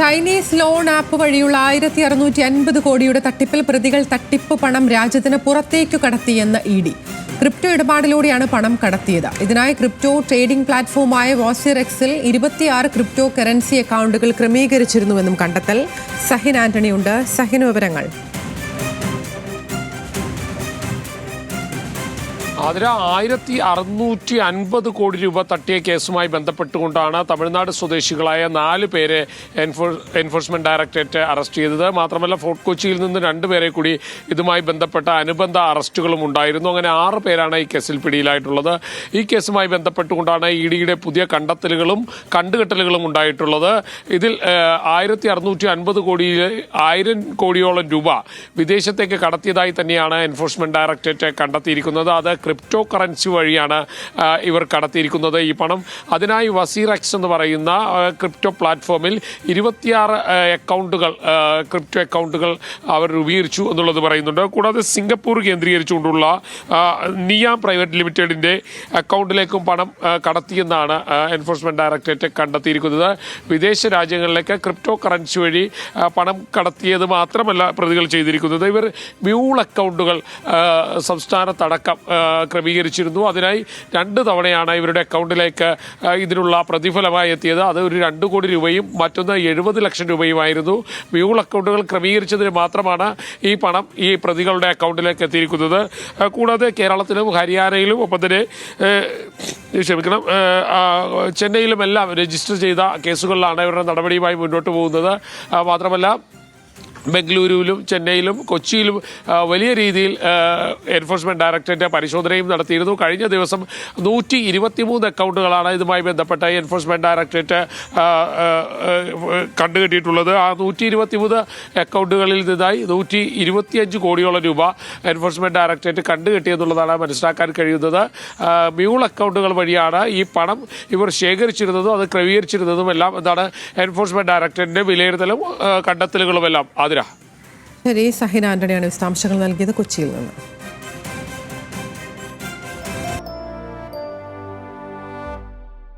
Chinese loan app വഴിയുള്ള ആയിരത്തി അറുന്നൂറ്റി അൻപത് കോടിയുടെ തട്ടിപ്പിൽ പ്രതികൾ തട്ടിപ്പ് പണം രാജ്യത്തിന് പുറത്തേക്കു കടത്തിയെന്ന് ഇ ഡി. ക്രിപ്റ്റോ ഇടപാടിലൂടെയാണ് പണം കടത്തിയത്. ഇതിനായി ക്രിപ്റ്റോ ട്രേഡിംഗ് പ്ലാറ്റ്ഫോമായ വോസിറെക്സിൽ ഇരുപത്തിയാറ് ക്രിപ്റ്റോ കറൻസി അക്കൗണ്ടുകൾ ക്രമീകരിച്ചിരുന്നുവെന്നും കണ്ടെത്തൽ. സഹിൻ ആന്റണി ഉണ്ട് സഹിൻ വിവരങ്ങൾ. അതിൽ ആയിരത്തി അറുന്നൂറ്റി അൻപത് കോടി രൂപ തട്ടിയ കേസുമായി ബന്ധപ്പെട്ടുകൊണ്ടാണ് തമിഴ്നാട് സ്വദേശികളായ നാല് പേരെ എൻഫോ എൻഫോഴ്സ്മെന്റ് ഡയറക്ടറേറ്റ് അറസ്റ്റ് ചെയ്തത്. മാത്രമല്ല ഫോർട്ട് കൊച്ചിയിൽ നിന്ന് രണ്ടുപേരെ കൂടി ഇതുമായി ബന്ധപ്പെട്ട അനുബന്ധ അറസ്റ്റുകളും ഉണ്ടായിരുന്നു. അങ്ങനെ ആറ് പേരാണ് ഈ കേസിൽ പിടിയിലായിട്ടുള്ളത്. ഈ കേസുമായി ബന്ധപ്പെട്ടുകൊണ്ടാണ് ഇ ഡിയുടെ പുതിയ കണ്ടെത്തലുകളും കണ്ടുകെട്ടലുകളും ഉണ്ടായിട്ടുള്ളത്. ഇതിൽ ആയിരത്തി അറുന്നൂറ്റി അൻപത് കോടിയിൽ ആയിരം കോടിയോളം രൂപ വിദേശത്തേക്ക് കടത്തിയതായി തന്നെയാണ് എൻഫോഴ്സ്മെന്റ് ഡയറക്ടറേറ്റ് കണ്ടെത്തിയിരിക്കുന്നത്. അത് ക്രിപ്റ്റോ കറൻസി വഴിയാണ് ഇവർ കടത്തിയിരിക്കുന്നത് ഈ പണം. അതിനായി വസീർ എക്സ് എന്ന് പറയുന്ന ക്രിപ്റ്റോ പ്ലാറ്റ്ഫോമിൽ ഇരുപത്തിയാറ് അക്കൗണ്ടുകൾ ക്രിപ്റ്റോ അക്കൗണ്ടുകൾ അവർ രൂപീകരിച്ചു എന്നുള്ളത് പറയുന്നുണ്ട്. കൂടാതെ സിംഗപ്പൂർ കേന്ദ്രീകരിച്ചുകൊണ്ടുള്ള നിയാം പ്രൈവറ്റ് ലിമിറ്റഡിന്റെ അക്കൗണ്ടിലേക്കും പണം കടത്തിയെന്നാണ് എൻഫോഴ്സ്മെന്റ് ഡയറക്ടറേറ്റ് കണ്ടെത്തിയിരിക്കുന്നത്. വിദേശ രാജ്യങ്ങളിലേക്ക് ക്രിപ്റ്റോ കറൻസി വഴി പണം കടത്തിയത് മാത്രമല്ല പ്രതികൾ ചെയ്തിരിക്കുന്നത്. ഇവർ മ്യൂൾ അക്കൗണ്ടുകൾ സംസ്ഥാനത്തടക്കം ക്രമീകരിച്ചിരുന്നു. അതിനായി രണ്ട് തവണയാണ് ഇവരുടെ അക്കൗണ്ടിലേക്ക് ഇതിനുള്ള പ്രതിഫലമായി എത്തിയത്. അത് ഒരു രണ്ട് കോടി രൂപയും മറ്റൊന്ന് എഴുപത് ലക്ഷം രൂപയുമായിരുന്നു. മ്യൂൾ അക്കൗണ്ടുകൾ ക്രമീകരിച്ചതിന് മാത്രമാണ് ഈ പണം ഈ പ്രതികളുടെ അക്കൗണ്ടിലേക്ക് എത്തിയിരിക്കുന്നത്. കൂടാതെ കേരളത്തിലും ഹരിയാനയിലും ഒപ്പം തന്നെ ക്ഷമിക്കണം ഏഹ്, ആ, ചെന്നൈയിലുമെല്ലാം രജിസ്റ്റർ ചെയ്ത കേസുകളിലാണ് ഇവരുടെ നടപടിയുമായി മുന്നോട്ട് പോകുന്നത്. മാത്രമല്ല ബംഗളൂരുവിലും ചെന്നൈയിലും കൊച്ചിയിലും വലിയ രീതിയിൽ എൻഫോഴ്സ്മെന്റ് ഡയറക്ടറേറ്റ് പരിശോധനയും നടത്തിയിരുന്നു. കഴിഞ്ഞ ദിവസം നൂറ്റി ഇരുപത്തിമൂന്ന് അക്കൗണ്ടുകളാണ് ഇതുമായി ബന്ധപ്പെട്ട എൻഫോഴ്സ്മെന്റ് ഡയറക്ടറേറ്റ് കണ്ടുകെട്ടിയിട്ടുള്ളത്. ആ നൂറ്റി ഇരുപത്തിമൂന്ന് അക്കൗണ്ടുകളിൽ നിന്നായി നൂറ്റി ഇരുപത്തിയഞ്ച് കോടിയോളം രൂപ എൻഫോഴ്സ്മെന്റ് ഡയറക്ടറേറ്റ് കണ്ടുകെട്ടിയെന്നുള്ളതാണ് മനസ്സിലാക്കാൻ കഴിയുന്നത്. മ്യൂൾ അക്കൗണ്ടുകൾ വഴിയാണ് ഈ പണം ഇവർ ശേഖരിച്ചിരുന്നതും അത് ക്രമീകരിച്ചിരുന്നതും എല്ലാം എന്താണ് എൻഫോഴ്സ്മെന്റ് ഡയറക്ടറേറ്റിന്റെ വിലയിരുത്തലും കണ്ടെത്തലുകളുമെല്ലാം. ആതിര ശരി സഹിൻ ആന്റണിയാണ് വിശദാംശങ്ങൾ നൽകിയത് കൊച്ചിയിൽ നിന്ന്.